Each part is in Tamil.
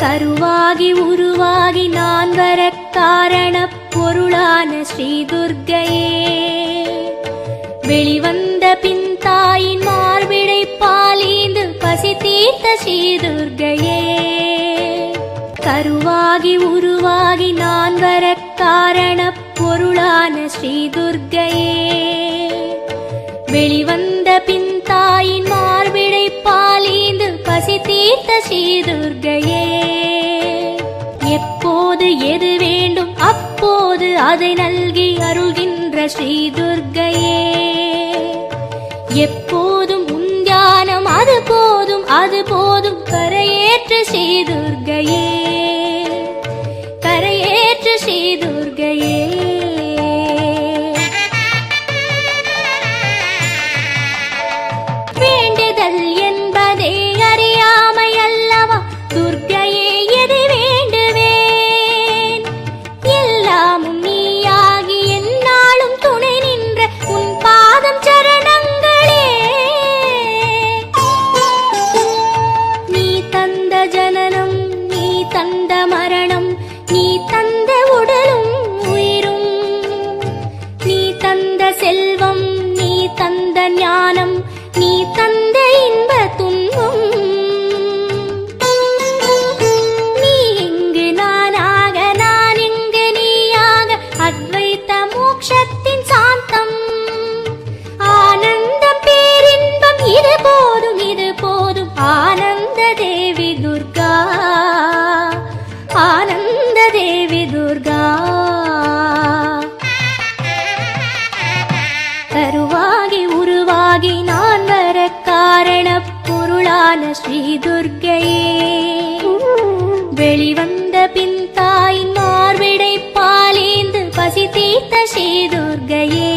கருவாகி உருவாகி நான் வர காரண பொருளான ஸ்ரீ துர்கையே வெளிவந்த பின் தாயின் மார்பிடை பாலீந்து பசி தீர்த்த ஸ்ரீ துர்கையே கருவாகி உருவாகி நான் வர காரண பொருளான ஸ்ரீ துர்கையே வெளிவந்த பின் தாயின் மார்பிடை பாலீந்து பசி தீர்த்த ஸ்ரீ துர்கையே அப்போது எது வேண்டும்? அப்போது அதை நல்கி அருள்கின்ற ஸ்ரீ துர்கையே எப்போதும் உந்தியானம் அது போதும் அது போதும் கரையேற்ற ஸ்ரீ துர்கையே பொருளான ஸ்ரீ துர்கையே வெளிவந்த பின் தாயின் மார்விடை பாலேந்து பசி தீர்த்த ஸ்ரீ துர்கையே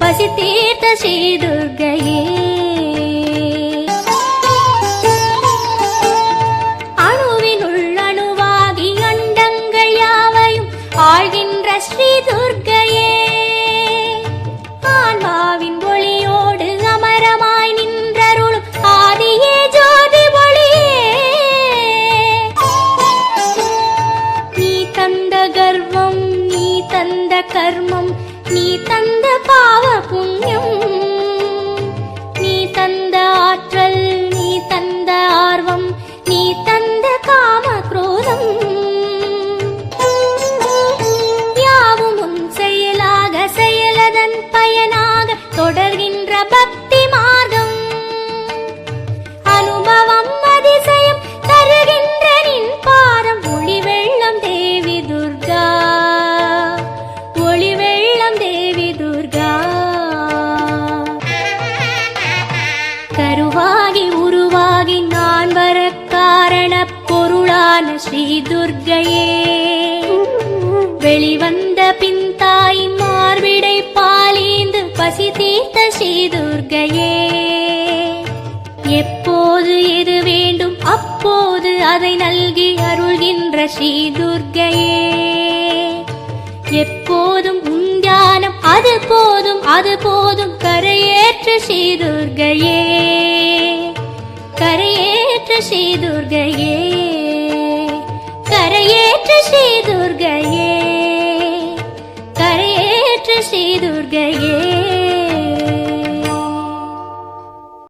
பசி தீர்த்த ஸ்ரீ துர்கையே அணுவினுள் அணுவாகி அண்டங்கள் யாவையும் ஆழ்கின்ற ஸ்ரீ தந்த கர்மம் நீ தந்த பாவ புண்ணியம். பாகி உருவாகி நான் வர காரண பொருளான ஸ்ரீ துர்க்கையே வெளிவந்த பின் தாயின் மார்பிடை பாலீந்து பசி தீர்த்த ஸ்ரீ துர்கையே. எப்போது எது வேண்டும் அப்போது அதை நல்கி அருள்கின்ற ஸ்ரீ துர்கையே. எப்போதும் அது போதும் அது போதும் கரையேற்று ஸ்ரீ கரையேற்று கரையேற்ற கரையேற்று துர்க்கையே கரையேற்று ஸ்ரீ